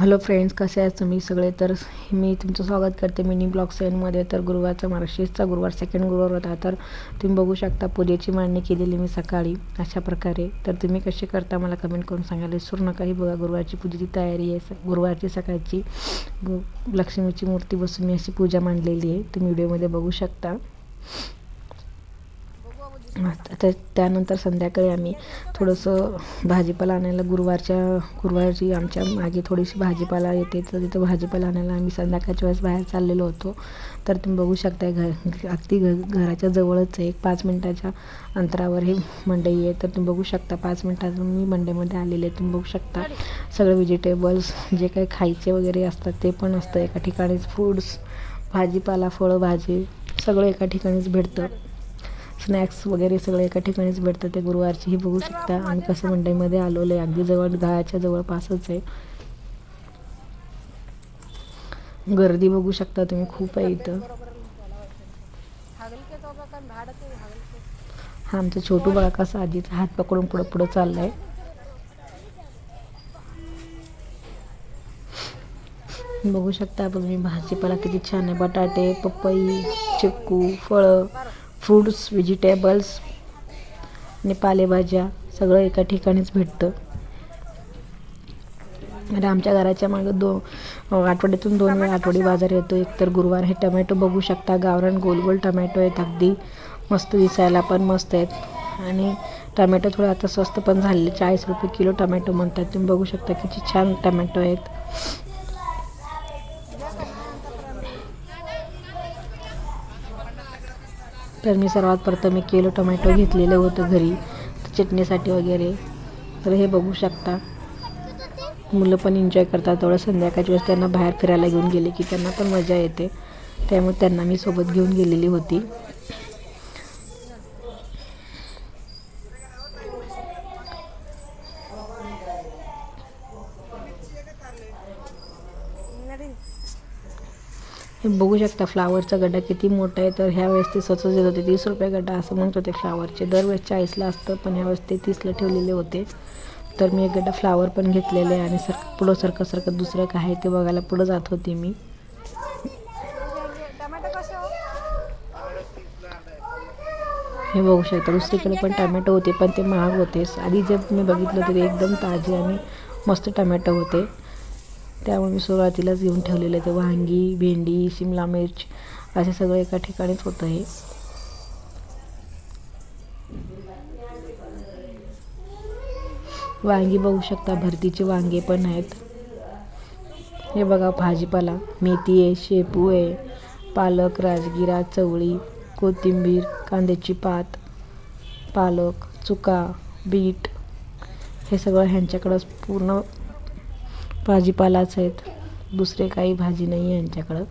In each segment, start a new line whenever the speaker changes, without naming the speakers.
Hello friends कसे आहेत तुम्ही सगळे? तर मी तुमचं स्वागत करते मिनी ब्लॉग सेनमध्ये तर गुरुवारचा मार्गशीर्षचा गुरुवार सेकंड गुरुवार होता. तर तुम्ही बघू शकता पूजेची मांडणी केलेली मी सकाळी अशा प्रकारे. तर तुम्ही कसे करता मला कमेंट करून सांगायला विसरू नका. ही बघा गुरुवारची पूजेची तयारी आहे. स- गुरुवारची सकाळची गु लक्ष्मीची मूर्ती बसून मी अशी पूजा मांडलेली आहे. तुम्ही व्हिडिओमध्ये बघू शकता. तर त्यानंतर संध्याकाळी आम्ही थोडंसं भाजीपाला आणायला गुरुवारच्या गुरुवारची आमच्या मागे थोडीशी भाजीपाला येते. तर तिथं भाजीपाला आणायला आम्ही संध्याकाळच्या वेळेस बाहेर चाललेलो होतो. तर तुम्ही बघू शकता घर अगदी घ घराच्या जवळच आहे. एक पाच मिनटाच्या अंतरावर हे मंडई आहे. तर तुम्ही बघू शकता पाच मिनटात मी मंडईमध्ये आलेले आहे. तुम्ही बघू शकता सगळे व्हेजिटेबल्स जे काही खायचे वगैरे असतात ते पण असतं. एका ठिकाणीच फ्रूट्स भाजीपाला फळं भाजी सगळं एका ठिकाणीच भेटतं. स्नॅक्स वगैरे सगळे एका ठिकाणीच भेटतं ते गुरुवारचीही बघू शकता. आम्ही कसं मंडईमध्ये आलोलं आहे अगदी जवळ गाळाच्या जवळपासच आहे. गर्दी बघू शकता तुम्ही खूप आहे इथं. हा आमचं छोटू बाळा कसा आजीचा हात पकडून पुढं पुढं चाललाय. बघू शकता आपण तुम्ही भाजीपाला किती छान आहे बटाटे पपई चिक्कू फळं. फ्रूट्स व्हेजिटेबल्स आणि पालेभाज्या सगळं एका ठिकाणीच भेटतं. आणि आमच्या घराच्या मागं दो आठवड्यातून दोन वेळा आठवडी बाजार येतो. एक तर गुरुवार हे टमॅटो बघू शकता. गावरान गोल गोल टमॅटो आहेत अगदी मस्त दिसायला पण मस्त आहेत. आणि टमॅटो थोडं आता स्वस्त पण झालेले चाळीस रुपये किलो टमॅटो म्हणतात. तुम्ही बघू शकता किती छान टमॅटो आहेत. तर मी सर्वात प्रथम एक किलो टोमॅटो घेतलेलं होतं घरी चटणीसाठी वगैरे. तर हे बघू शकता. मुलं पण एन्जॉय करतात. तेवढं संध्याकाळच्या वेळेस त्यांना बाहेर फिरायला घेऊन गेले की त्यांना पण मजा येते. त्यामुळे त्यांना मी सोबत घेऊन गेलेली होती. बघू शकता फ्लावरचा गड्डा किती मोठा आहे. तर ह्या वेळेस ते स्वतः देत होते. तीस रुपये गड्डा असं म्हणत होते फ्लावरचे. दरवेळेस चाळीसला असतं पण ह्यावेळेस ते तीसला ठेवलेले होते. तर मी एक गड्डा फ्लावर पण घेतलेले आणि सर पुढं सरकं सरकत दुसरं काय आहे ते बघायला पुढं जात होते मी. हे बघू शकता. दुसरीकडे पण टमॅटो होते पण ते महाग होतेच आधी जे मी बघितलं होते ते एकदम ताजे आणि मस्त टमॅटो होते. त्यामुळे मी सुरुवातीलाच घेऊन ठेवलेलं आहे. ते वांगी भेंडी शिमला मिर्च असे सगळं एका ठिकाणीच होतं हे. वांगी बघू शकता. भरतीचे वांगे पण आहेत. हे बघा भाजीपाला. मेथी आहे शेपू आहे पालक राजगिरा चवळी कोथिंबीर कांद्याची पात पालक चुका बीट. हे सगळं ह्यांच्याकडं पूर्ण भाजीपालाच आहेत. दुसरे काही भाजी नाही आहे यांच्याकडं.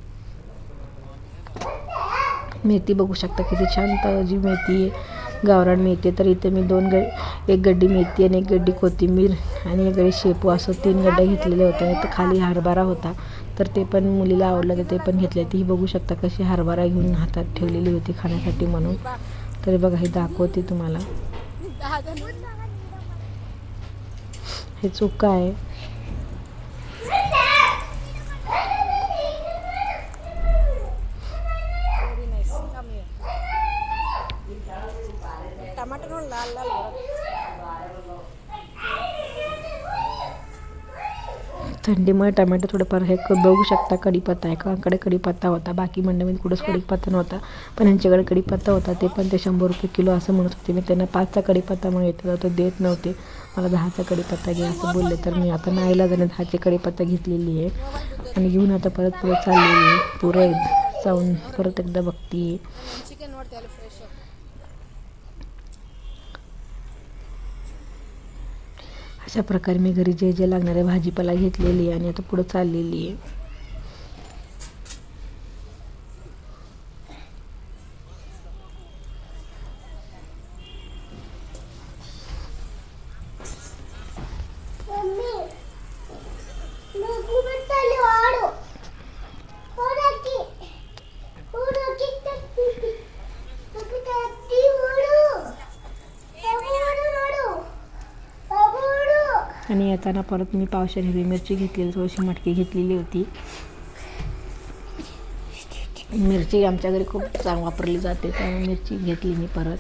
मेथी बघू शकता किती छान ताजी मेथी आहे. गावरान मेथी आहे. तर इथे मी दोन ग एक गड्डी मेथी आणि एक गड्डी कोथिंबीर आणि एक गड्डी शेपू असं तीन गड्ड्या घेतलेल्या होत्या. तर खाली हरभरा होता. तर ते पण मुलीला आवडलं तर ते पण घेतले. ती बघू शकता कशी हरभरा घेऊन हातात ठेवलेली होती खाण्यासाठी म्हणून. तरी बघा हे दाखवते तुम्हाला. हे चुका आहे. थंडीमुळे टमॅटो थोडंफार हे क- बघू शकता कढीपत्ता आहे एकाकडे कढीपत्ता होता. बाकी मंडईमध्ये कुठंच कढीपत्ता नव्हता. पण यांच्याकडे कढीपत्ता होता ते पण ते शंभर रुपये किलो असं म्हणत होते. मी त्यांना पाचचा कढीपत्ता मागितला तर देत नव्हते. मला दहाचा कढीपत्ता घ्या असं बोलले. तर मी आता नाहीला जाणे दहाची कढीपत्ता घेतलेली आहे. आणि घेऊन आता परत परत चाललेली आहे. पुरं जाऊन परत एकदा बघते अशा प्रकारे मी घरी जे जे लागणारे भाजीपाला घेतलेली आहे आणि आता पुढं चाललेली आहे. येताना परत मी पावशेर हिरवी मिरची घेतलेली थोडीशी मटकी घेतलेली होती. मिरची आमच्या घरी खूप चांग वापरली जाते त्यामुळे मिरची घेतली मी परत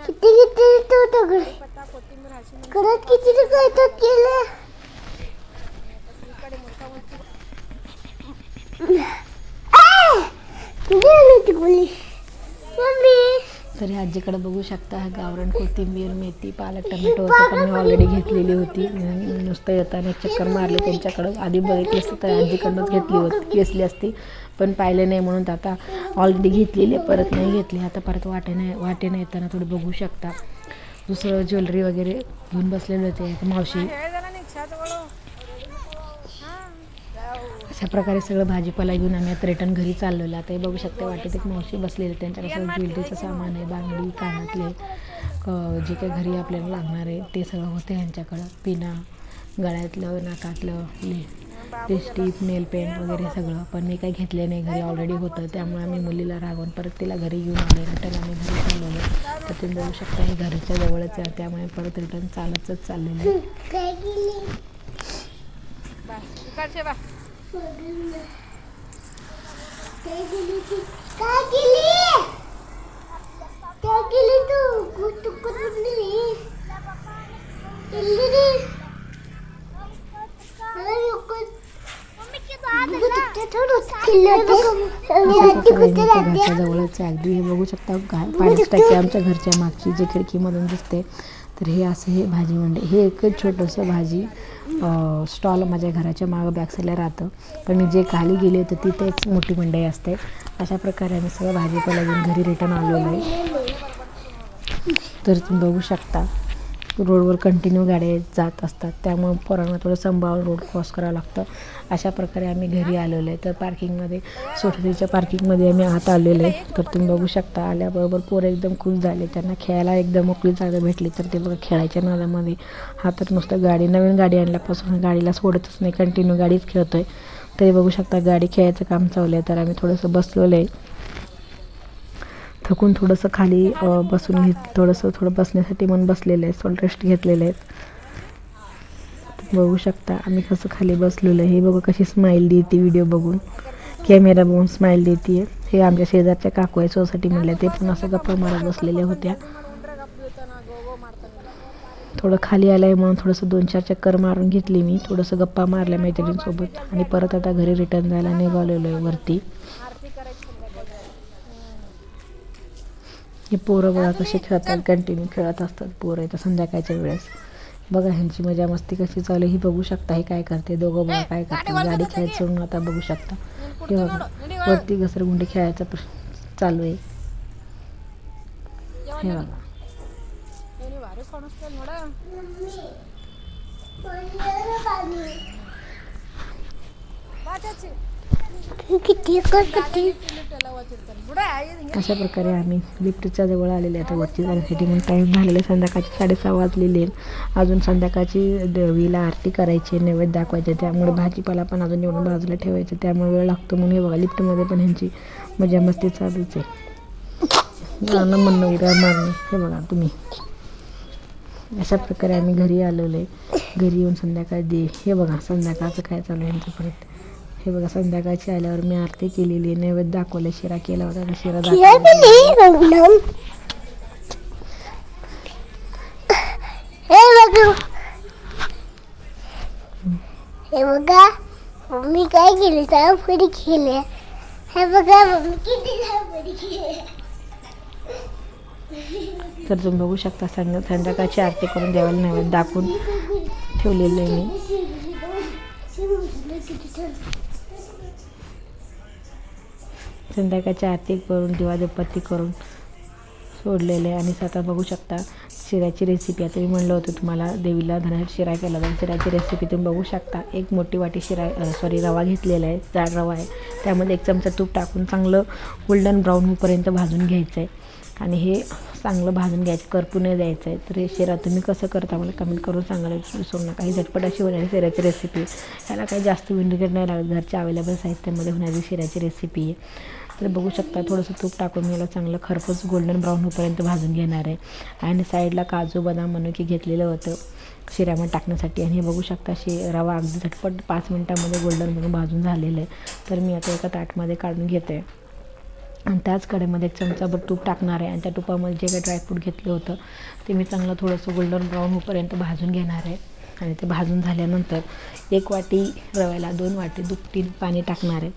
किती किती तो दगड
पत्ता कोथिंबीर हरशी मिरची
घरात किती काय केलं
इकडे मोठा मोठी
किती आली ती बोली मम्मी
इकडे बघू शकता हा कोथिंबीर मेथी पालक टमॅटो होतं पण मी ऑलरेडी घेतलेली होती. नुसतं येताना एक चक्कर मारली त्यांच्याकडं. आधी बघितली असती तर आजीकडनंच घेतली होती घेतली असती. पण पाहिलं नाही म्हणून तर आता ऑलरेडी घेतलेली आहे, परत नाही घेतली. आता परत वाटेने वाटेने येताना थोडं बघू शकता. दुसरं ज्वेलरी वगैरे घेऊन बसलेले होते मावशी
हे झाला नाही छात वळो
अशा प्रकारे सगळं भाजीपाला घेऊन आम्ही आता रिटर्न घरी चाललेलो आता हे बगू शकता वाटेत एक मावशी बसलेली त्यांच्याकडे सगळं ज्वेलरीचं सामान आहे बांगडी कानातले क- जे काही घरी आपल्याला लागणार आहे ते सगळं होते यांच्याकडं. पिना गळ्यातलं नाकातलं ले लिपस्टिक नेल पेंट वगैरे सगळं. पण मी काही घेतले नाही घरी ऑलरेडी होतं. त्यामुळे आम्ही मुलीला रागवून परत तिला घरी घेऊन आले रिटर्न आम्ही घरी चाललेलो तर तुम्ही बघू शकता हे घरच्या जवळच आहे. त्यामुळे परत रिटर्न चालतच चाललेलं आहे. घराच्या अगदी हे बघू शकता काय पाण्याची टाकी आमच्या घरच्या मागची जे खिडकीमधून दिसते तर हे असं हे भाजी मंडई हे एकच छोटंसं भाजी स्टॉल माझ्या घराच्या मागं बॅकसाईडला राहतं. पण मी जे खाली गेले होते तिथेच मोठी मंडई असते. अशा प्रकारे आम्ही सगळं भाजीपाला घेऊन घरी रिटर्न आलेलो आहे. तर तुम्ही बघू शकता. रोडवर कंटिन्यू गाड्या जात असतात. त्यामुळे पोरांना थोडं सांभाळून रोड क्रॉस करावं लागतं. अशा प्रकारे आम्ही घरी आलेलो आहे. तर पार्किंगमध्ये सोसायटीच्या पार्किंगमध्ये आम्ही आत आलेलो आहे. तर तुम्ही बघू शकता आल्याबरोबर पोरं एकदम खुश झाले. त्यांना खेळायला एकदम मोकळी जागा भेटली. तर ते बघा खेळायच्या नादामध्ये. हा तर नुसतं गाडी नवीन गाडी आणल्यापासून गाडीला सोडतच नाही. कंटिन्यू गाडीच खेळतो आहे तरी बघू शकता गाडी खेळायचं काम चाललं आहे. तर आम्ही थोडंसं बसलेलं आहे. थकून थोडंसं खाली बसून घेत थोडंसं थोडं बसण्यासाठी मन बसलेलं आहे थोडं रेस्ट घेतलेलं आहे बघू शकता आम्ही कसं खाली बसलेलं आहे. हे बघा कशी स्माईल देते व्हिडिओ बघून. कॅमेरा बघून स्माईल देते. हे आमच्या शेजारच्या काकू आहे सोसायटी म्हणल्या ते पण असं गप्पा मारत बसलेल्या होत्या. थोडं खाली आलं आहे म्हणून थोडंसं दोन चार चक्कर मारून घेतली मी. थोडंसं गप्पा मारल्या मैत्रिणींसोबत. आणि परत आता घरी रिटर्न जायला निघालेलो आहे वरती. हे पोरं बघा कसे खेळतात कंटिन्यू खेळत असतात पोरं इथं संध्याकाळच्या वेळेस. बघा ह्यांची मजा मस्ती कशी चालू आहे ही बघू शकता हे काय करते दोघं बघा काय करते गाडी खेळायचं सोडून आता बघू शकता. हे बघा वरती घसरगुंडी खेळायचा प्र- चालू आहे. हे बघा.
ಏನು
अशा प्रकारे आम्ही लिफ्टच्या जवळ आलेले आता वरती जाण्यासाठी मग टाईम झालेला आहे. संध्याकाळचे साडेसहा वाजलेले अजून संध्याकाळची देवीला आरती करायची नैवेद्य दाखवायचे त्यामुळे भाजीपाला पण अजून एवढं बाजूला ठेवायचं त्यामुळे वेळ लागतो म्हणून हे बघा लिफ्टमध्ये पण ह्यांची मजा मस्ती चालूच आहे. म्हणणं उद्या मारणं हे बघा तुम्ही. अशा प्रकारे आम्ही घरी आलेलो आहे. घरी येऊन संध्याकाळ दे. हे बघा संध्याकाळचं काय चालू आहे यांचं परत? हे बघा संध्याकाळची आल्यावर मी आरती केलेली नैवेद्य दाखवलं शिरा केला होता तर शिरा दाखवला
हे बघा हे बघा मम्मी काय केली धावपडी केली हे बघा मम्मी किती धावपडी केली
तर तुम्ही बघू शकता संध्या संध्याकाळची आरती करून देवाला नैवेद्य दाखवून ठेवलेलं आहे मी संध्याकाळची आरती करून दिवादपत्ती करून सोडलेलं आहे आणि आता बघू शकता शिऱ्याची रेसिपी आता मी म्हणलं होतं तुम्हाला देवीला धनात शिरा केला तर शिऱ्याची रेसिपी तुम्ही बघू शकता. एक मोठी वाटी शिरा सॉरी रवा घेतलेला आहे. जाड रवा आहे. त्यामध्ये एक चमचा तूप टाकून चांगलं गोल्डन ब्राऊन होईपर्यंत भाजून घ्यायचं आहे आणि हे चांगलं भाजून घ्यायचं करपू नाही द्यायचं आहे तर हे शिरा तुम्ही कसं करता मला कमेंट करून सांगायला विसरू नका. ही झटपट अशी होणारी शिऱ्याची रेसिपी ह्याला काही जास्त विंडिकेट नाही लागत. घरच्या अवेलेबल साहित्यामध्ये होणारी शिऱ्याची रेसिपी आहे. तर बघू शकता थोडंसं तूप टाकून मी याला चांगलं खरपूस गोल्डन ब्राऊन होईपर्यंत भाजून घेणार आहे. आणि साईडला काजू बदाम म्हणून की घेतलेलं होतं शिऱ्यामध्ये टाकण्यासाठी. आणि हे बघू शकता शे रवा अगदी झटपट पाच मिनटामध्ये गोल्डन म्हणून भाजून झालेलं आहे. तर मी आता एका ताटमध्ये काढून घेते. आणि त्याच कडेमध्ये एक चमचाभर तूप टाकणार आहे. आणि त्या तुपामध्ये जे काही ड्रायफ्रूट घेतलं होतं ते मी चांगलं थोडंसं गोल्डन ब्राऊन होईपर्यंत भाजून घेणार आहे. आणि ते भाजून झाल्यानंतर एक वाटी रव्याला दोन वाटी दुपटी पाणी टाकणार आहे.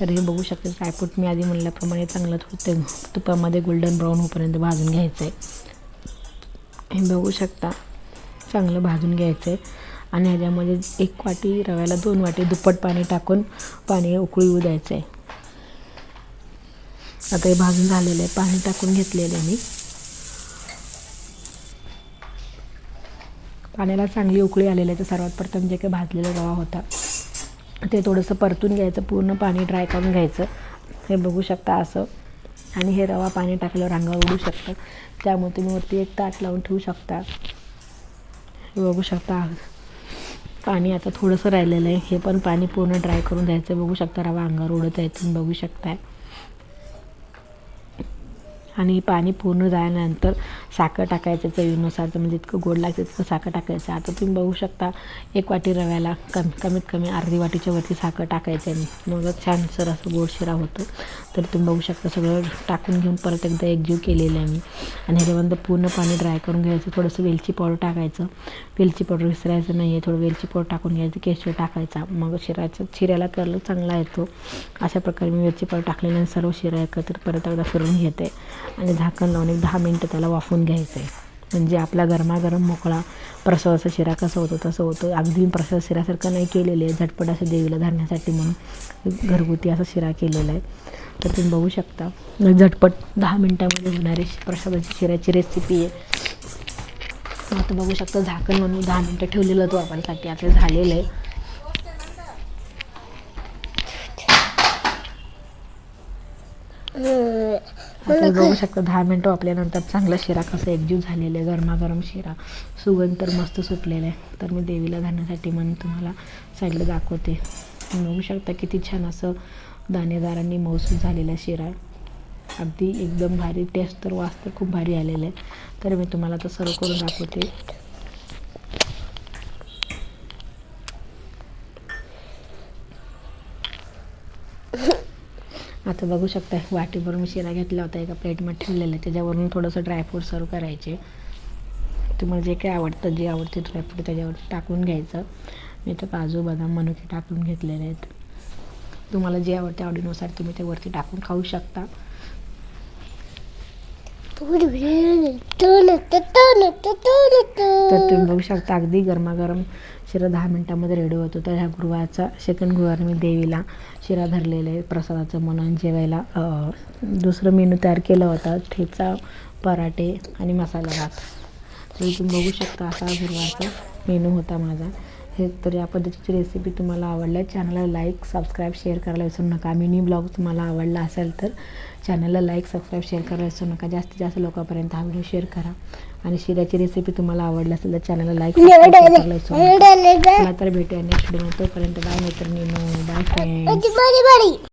तर हे बघू शकते ड्रायफ्रूट मी आधी म्हणल्याप्रमाणे चांगलं थोडं तुपामध्ये गोल्डन ब्राऊन होईपर्यंत भाजून घ्यायचं आहे हे बघू शकता चांगलं भाजून घ्यायचं आहे आणि ह्याच्यामध्ये एक वाटी रव्याला दोन वाटी दुप्पट पाणी टाकून पाणी उकळी येऊ द्यायचं आहे आता हे भाजून झालेलं आहे. पाणी टाकून घेतलेलं आहे मी. पाण्याला चांगली उकळी आलेली आहे. तर सर्वात प्रथम जे काही भाजलेला रवा होता ते थोडंसं परतून घ्यायचं पूर्ण पाणी ड्राय करून घ्यायचं. हे बघू शकता असं. आणि हे रवा पाणी टाकल्यावर अंगावर उडू शकतं त्यामुळे तुम्ही वरती एक ताट लावून ठेवू शकता. हे बघू शकता. पाणी आता थोडंसं राहिलेलं आहे. हे पण पाणी पूर्ण ड्राय करून द्यायचं बघू शकता रवा अंगावर उडत आहे तुम्ही बघू शकताय. आणि पाणी पूर्ण झाल्यानंतर साखर टाकायचं चवीनुसार म्हणजे इतकं गोड लागतं तितकं साखर टाकायचं. आता तुम्ही बघू शकता एक वाटी रव्याला कम कमीत कमी अर्धी वाटीच्या वरती साखर टाकायचं आहे. मग छान सर असं गोड शिरा होतो. तर तुम्ही बघू शकता सगळं टाकून घेऊन परत एकदा एकजीव केलेलं आहे मी. आणि ह्याच्यानंतर पूर्ण पाणी ड्राय करून घ्यायचं. थोडंसं वेलची पावडर टाकायचं. वेलची पावडर विसरायचं नाही आहे थोडं वेलची पावडर टाकून घ्यायचं. केशर टाकायचा. मग शिराचं शिऱ्याला कलर चांगला येतो. अशा प्रकारे मी वेलची पावडर टाकल्यानंतर सर्व शिरा एकत्र परत एकदा फिरून घेते. आणि झाकण लावून एक दहा मिनटं त्याला वाफवून घ्यायचं आहे म्हणजे आपला गरमागरम मोकळा प्रसादाचा शिरा कसा होतो तसं होतं. अगदी प्रसव प्रसाद शिऱ्यासारखं नाही केलेलं आहे. झटपट असं देवीला धरण्यासाठी म्हणून घरगुती असा शिरा केलेला आहे. तर तुम्ही बघू शकता. झटपट दहा मिनटामध्ये होणारी प्रसादाची शिऱ्याची रेसिपी आहे. आता बघू शकता झाकण म्हणून दहा मिनटं ठेवलेलं होतं वापरण्यासाठी आता झालेलं आहे. आता बघू शकता दहा मिनटं वापल्यानंतर चांगला शिरा कसा एकजीव झालेला आहे गरमागरम शिरा. सुगंध तर मस्त सुटलेला आहे. तर मी देवीला घालण्यासाठी म्हणून तुम्हाला साईडला दाखवते. बघू शकता किती छान असं दाणेदारांनी मौसूद झालेला शिरा. अगदी एकदम भारी टेस्ट तर वास तर खूप भारी आलेलं आहे. तर मी तुम्हाला आता सर्व करून दाखवते. आता बघू शकता वाटीभरून मी शिरा घेतला होता एका प्लेटमध्ये ठेवलेला. आहे त्याच्यावरून थोडंसं ड्रायफ्रूट सर्व करायचे. तुम्हाला जे काही आवडतं जे आवडते ड्रायफ्रूट त्याच्यावर टाकून घ्यायचं. मी तर काजू बदाम मनुके टाकून घेतलेले आहेत. तुम्हाला जे आवडते आवडीनुसार तुम्ही ते वरती टाकून खाऊ शकता. तर तुम्ही बघू शकता अगदी गरमागरम शिरा दहा मिनटामध्ये रेडी होतो. तर ह्या गुरुवारचा सेकंड गुरुवार मी देवीला शिरा धरलेला आहे. प्रसादाचं म्हणून जेवायला दुसरं मेनू तयार केला होता. ठेचा पराठे आणि मसाला भात. तर तुम्ही बघू शकता असा गुरुवारचा मेनू होता माझा. हे तर या पद्धतीची रेसिपी तुम्हाला आवडल्या चॅनलला लाईक सबस्क्राईब शेअर करायला विसरू नका. मिनी ब्लॉग तुम्हाला आवडला असेल तर चॅनलला लाईक सबस्क्राईब शेअर करायला विसरू नका. जास्तीत जास्त लोकांपर्यंत हा व्हिडिओ शेअर करा. आणि शिऱ्याची रेसिपी तुम्हाला आवडली असेल तर चॅनलला लाईक करायला विसरू नका. तर भेटूया नेक्स्ट व्हिडिओ तोपर्यंत बाय मैत्रिणींनो. Bye friends